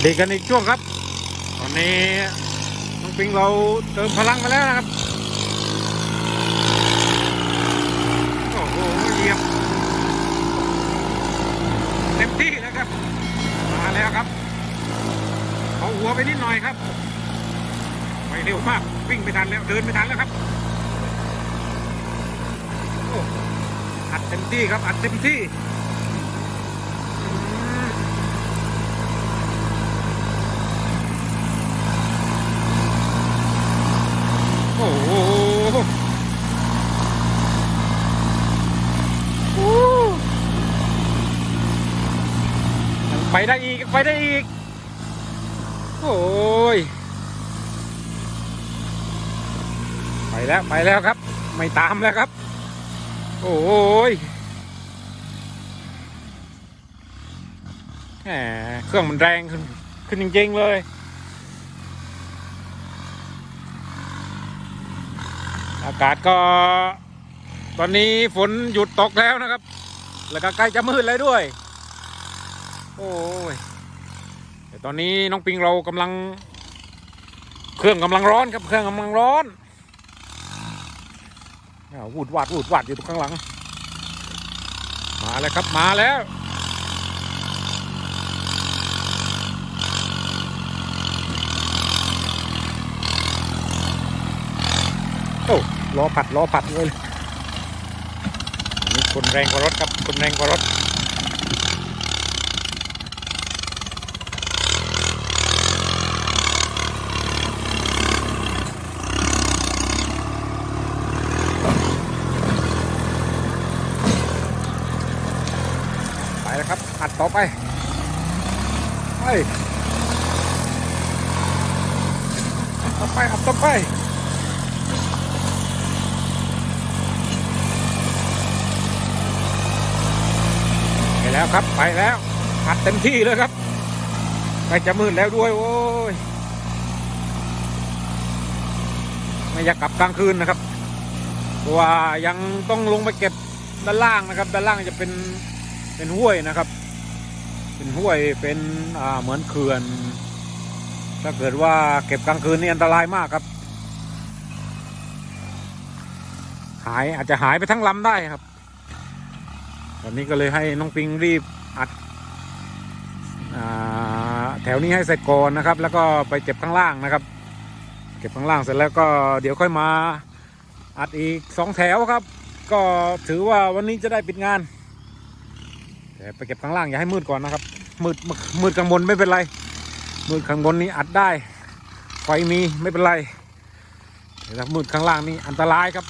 วัสดีกันอีกช่วงครับ ตอนนี้น้องปิงเราเติมพลังมาแล้วนะครับ โอ้โหเยียบเต็มที่นะครับ มาแล้วครับ เอาหัวไปนิดหน่อยครับ ไปเร็วมากวิ่งไม่ทันแล้วเดินไม่ทันแล้วครับอัดเต็มที่ครับอัดเต็มที่อืมโอ้โหอู้ยัง ไปได้อีก ไปได้อีก โอ้ย ไปแล้วไปแล้วครับ ไม่ตามแล้วครับ โอ้ยแหมเครื่องมันแรงขึ้นขึ้นจริง ๆ เลยอากาศก็ ตอนนี้ฝนหยุดตกแล้วนะครับ แล้วก็ใกล้จะมืดเลยด้วย โอ้ยแต่ตอนนี้น้องปิงเรากำลัง เครื่องกำลังร้อนครับเครื่องกำลังร้อนวูดวาดวูดวาดอยู่ตรงข้างหลัง มาแล้วครับมาแล้วโอ้ล้อปัดล้อปัดเลยนี่คนแรงกว่ารถครับคนแรงกว่ารถ ไปแล้วครับ อัด ต่อไปไปต่อไปอัดต่อไปไปแล้วครับไปแล้วอัดเต็มที่เลยครับใกล้จะมืดแล้วด้วย โอ้ยไม่อยากกลับกลางคืนนะครับว่ายังต้องลงไปเก็บด้านล่างนะครับ ด้านล่างจะเป็นเป็นห้วยนะครับ เป็นห้วยเป็นอ่าเหมือนเขื่อน ถ้าเกิดว่าเก็บกลางคืนนี่อันตรายมากครับ หายอาจจะหายไปทั้งลำได้ครับตอนนี้ก็เลยให้น้องปิงรีบอัดอแถวนี้ให้เสร็จก่อนนะครับ แล้วก็ไปเก็บข้างล่างนะครับ เก็บข้างล่างเสร็จแล้วก็เดี๋ยวค่อยมาอัดอีกสองแถวครับ ก็ถือว่าวันนี้จะได้ปิดงาน แต่ไปเก็บข้างล่างอย่าให้มืดก่อนนะครับ มืดมืดข้างบนไม่เป็นไร มืดข้างบนนี้อัดได้ ไฟมีไม่เป็นไรแต่ถ้ามืดข้างล่างนี่อันตรายครับ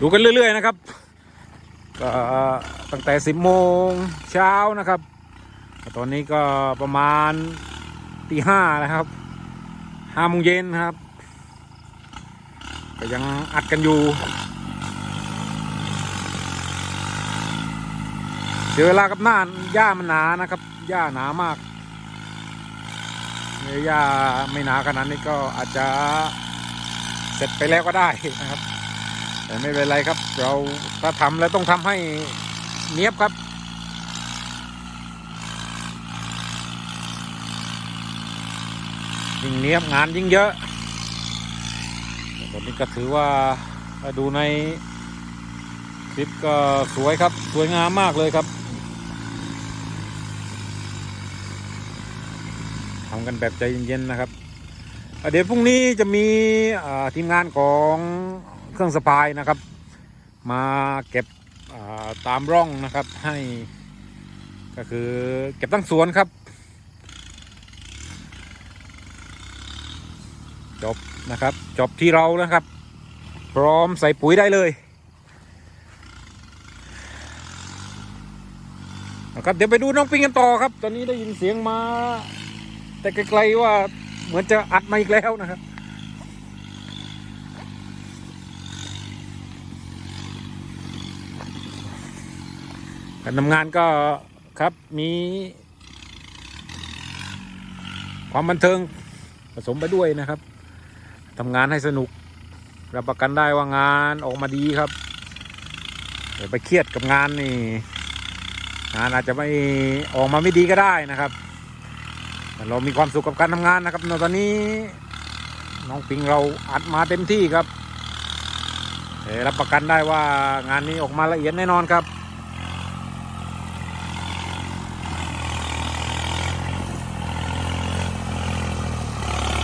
ดูกันเรื่อย ๆ นะครับ ก็ตั้งแต่ 10 โมงเช้านะครับ ตอนนี้ก็ประมาณตีห้าแล้วครับห้าโมงเย็นครับ ก็ยังอัดกันอยู่เดี๋ยวเวลากับหน้าหญ้ามันหนานะครับหญ้าหนามากเนื้อหญ้าไม่หนาขนาดนี้ก็อาจจะเสร็จไปแล้วก็ได้นะครับ แต่ไม่เป็นไรครับเรา ถ้าทำแล้วต้องทำให้เนียบครับ ยิ่งเนียบงานยิ่งเยอะแต่ตอนนี้ก็ถือว่าดูในคลิปก็สวยครับ สวยงามมากเลยครับทำกันแบบใจเย็นๆนะครับเดี๋ยวพรุ่งนี้จะมีทีมงานของเครื่องสปายนะครับ มาเก็บาตามร่องนะครับให้ก็คือเก็บตั้งสวนครับ จบนะครับ จบที่เรานะครับ พร้อมใส่ปุ๋ยได้เลยนะครับเดี๋ยวไปดูน้องปิงกันต่อครับ ตอนนี้ได้ยินเสียงมา แต่ไกลๆว่าเหมือนจะอัดมาอีกแล้วนะครับ การทำงานก็ครับมี ความบันเทิงผสมไปด้วยนะครับทำงานให้สนุก รับประกันได้ว่างานออกมาดีครับอย่าไปเครียดกับงานนี่งานอาจจะไม่ออกมาไม่ดีก็ได้นะครับแต่เรามีความสุขกับการทำงานนะครับในตอนนี้น้องปิงเราอัดมาเต็มที่ครับรับประกันได้ว่างานนี้ออกมาละเอียดแน่นอนครับ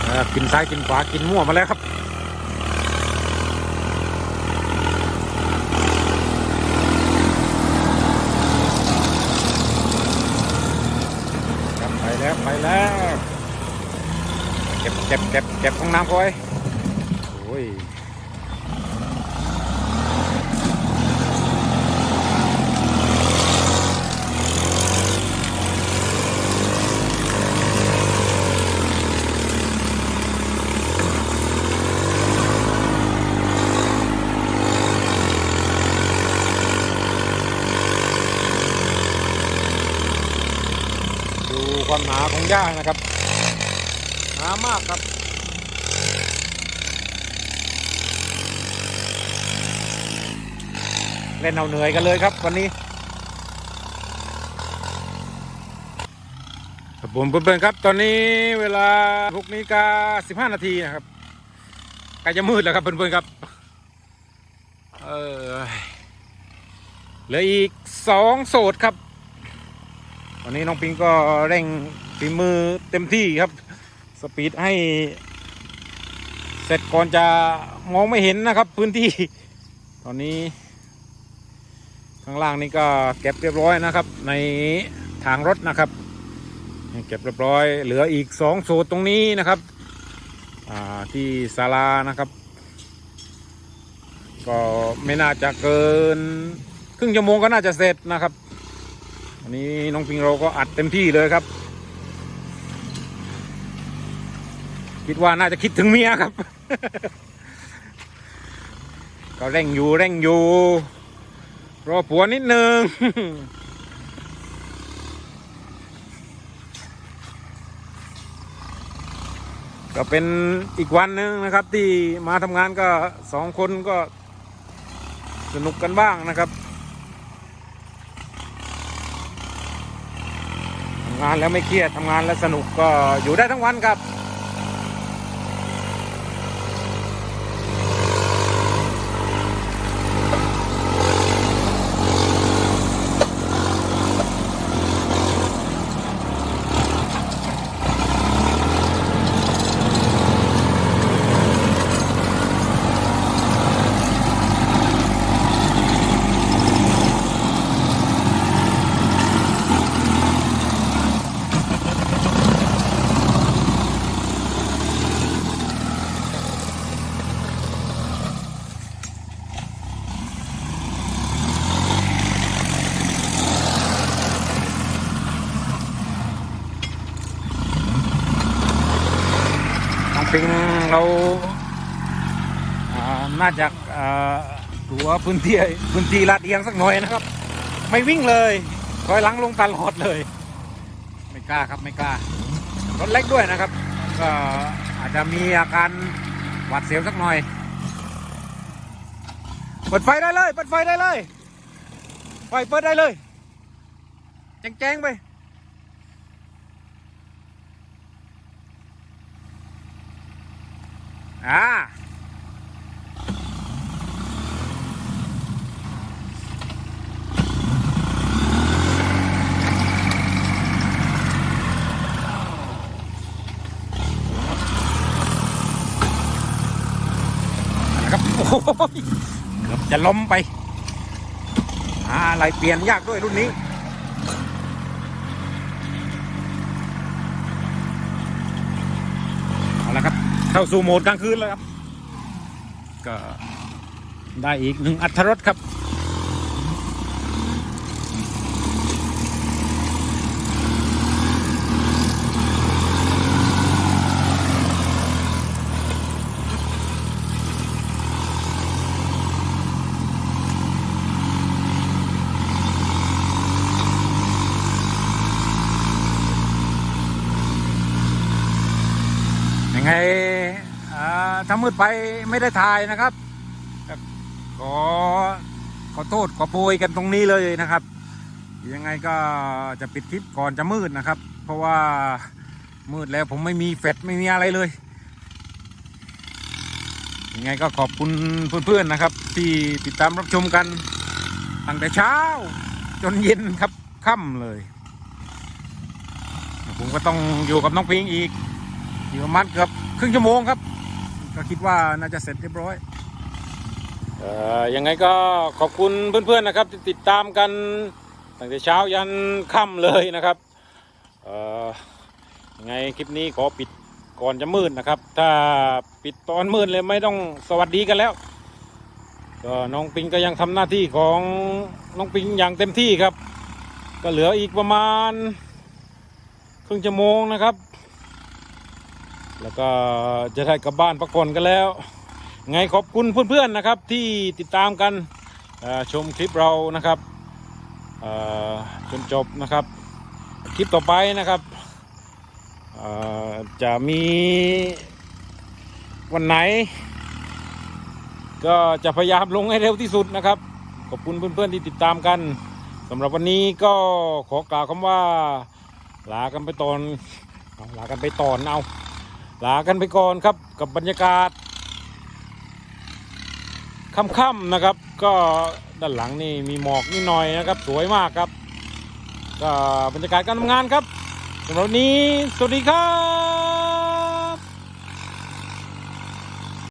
เอ่อ กินซ้ายกินขวากินมั่วมาแล้วครับไปแล้วไปแล้วเก็บเก็บเก็บเก็บห้องน้ำเขาไว้โอ้ยดู ความหนาของหญ้านะครับ หนามากครับเล่นเอาเหนื่อยกันเลยครับวันนี้ครับผมเพื่อนๆครับ ตอนนี้เวลาหกนาฬิกาสิบห้านาทีนะครับใกล้จะมืดแล้วครับเพื่อนๆครับเออเหลืออีกสองโสดครับ วันนี้น้องปิงก็เร่งฝีมือเต็มที่ครับ สปีดให้เสร็จก่อนจะมองไม่เห็นนะครับ พื้นที่ ตอนนี้ ข้างล่างนี่ก็เก็บเรียบร้อยนะครับ ในทางรถนะครับเก็บเรียบร้อย เหลืออีกสองโซดตรงนี้นะครับที่ศาลานะครับ ก็ไม่น่าจะเกิน ครึ่งชั่วโมงก็น่าจะเสร็จนะครับ วันนี้น้องปิงเราก็อัดเต็มที่เลยครับ คิดว่าน่าจะคิดถึงเมียครับ ก็เร่งอยู่เร่งอยู่ รอผัวนิดนึงก็เป็นอีกวันหนึ่งนะครับที่มาทำงานก็สองคนก็สนุกกันบ้างนะครับทำ งานแล้วไม่เครียดทำงานแล้วสนุกก็อยู่ได้ทั้งวันครับ ปิงเราอ่าน่าจะอ่าดูว่าพื้นที่พื้นที่ลาดเอียงสักหน่อยนะครับ ไม่วิ่งเลยคอยหลังลงตลอดเลย ไม่กล้าครับไม่กล้ารถเล็กด้วยนะครับ ก็อาจจะมีอาการหวาดเสียวสักหน่อยเปิดไฟได้เลยเปิดไฟได้เลยไฟเปิดได้เลยแจ้งๆไป อ่าครับโอ้ยเกือบจะล้มไป อ่าอะไรเปลี่ยนยากด้วยรุ่นนี้ เอาละครับ เข้าสู่โหมดกลางคืนแล้วครับ ก็ได้อีกหนึ่งอัตรรสครับ ไงอ่าถ้ามืดไปไม่ได้ถ่ายนะครับก็ขอขอโทษขอโพยกันตรงนี้เลยนะครับ ยังไงก็จะปิดคลิปก่อนจะมืดนะครับ เพราะว่ามืดแล้วผมไม่มีเฟดไม่มีอะไรเลย ยังไงก็ขอบคุณเพื่อนๆนะครับ ที่ติดตามรับชมกันตั้งแต่เช้า จนเย็นครับค่ำเลย ผมก็ต้องอยู่กับน้องปิงอีก อยู่ประมาณเกือบ ครึ่งชั่วโมงครับ ก็คิดว่าน่าจะเสร็จเรียบร้อยเออยังไงก็ขอบคุณเพื่อนๆนะครับที่ติดตามกันตั้งแต่เช้ายันค่ำเลยนะครับเออยังไงคลิปนี้ขอปิดก่อนจะมืดนะครับ ถ้าปิดตอนมืดเลยไม่ต้องสวัสดีกันแล้วก็น้องปิงก็ยังทำหน้าที่ของน้องปิงอย่างเต็มที่ครับ ก็เหลืออีกประมาณ ครึ่งชั่วโมงนะครับ แล้วก็จะได้กลับบ้านพักผ่อนกันแล้ว ไงขอบคุณเพื่อนๆนะครับที่ติดตามกันชมคลิปเรานะครับจนจบนะครับ คลิปต่อไปนะครับจะมีวันไหน ก็จะพยายามลงให้เร็วที่สุดนะครับ ขอบคุณเพื่อนๆที่ติดตามกันสำหรับวันนี้ก็ขอกล่าวคำว่าลากันไปตอนลากันไปตอนเอา ลากันไปก่อนครับกับบรรยากาศค่ำๆนะครับ ก็ด้านหลังนี่มีหมอกนิดหน่อยนะครับ สวยมากครับก็บรรยากาศการทำงานครับสำหรับนี้สวัสดีครับ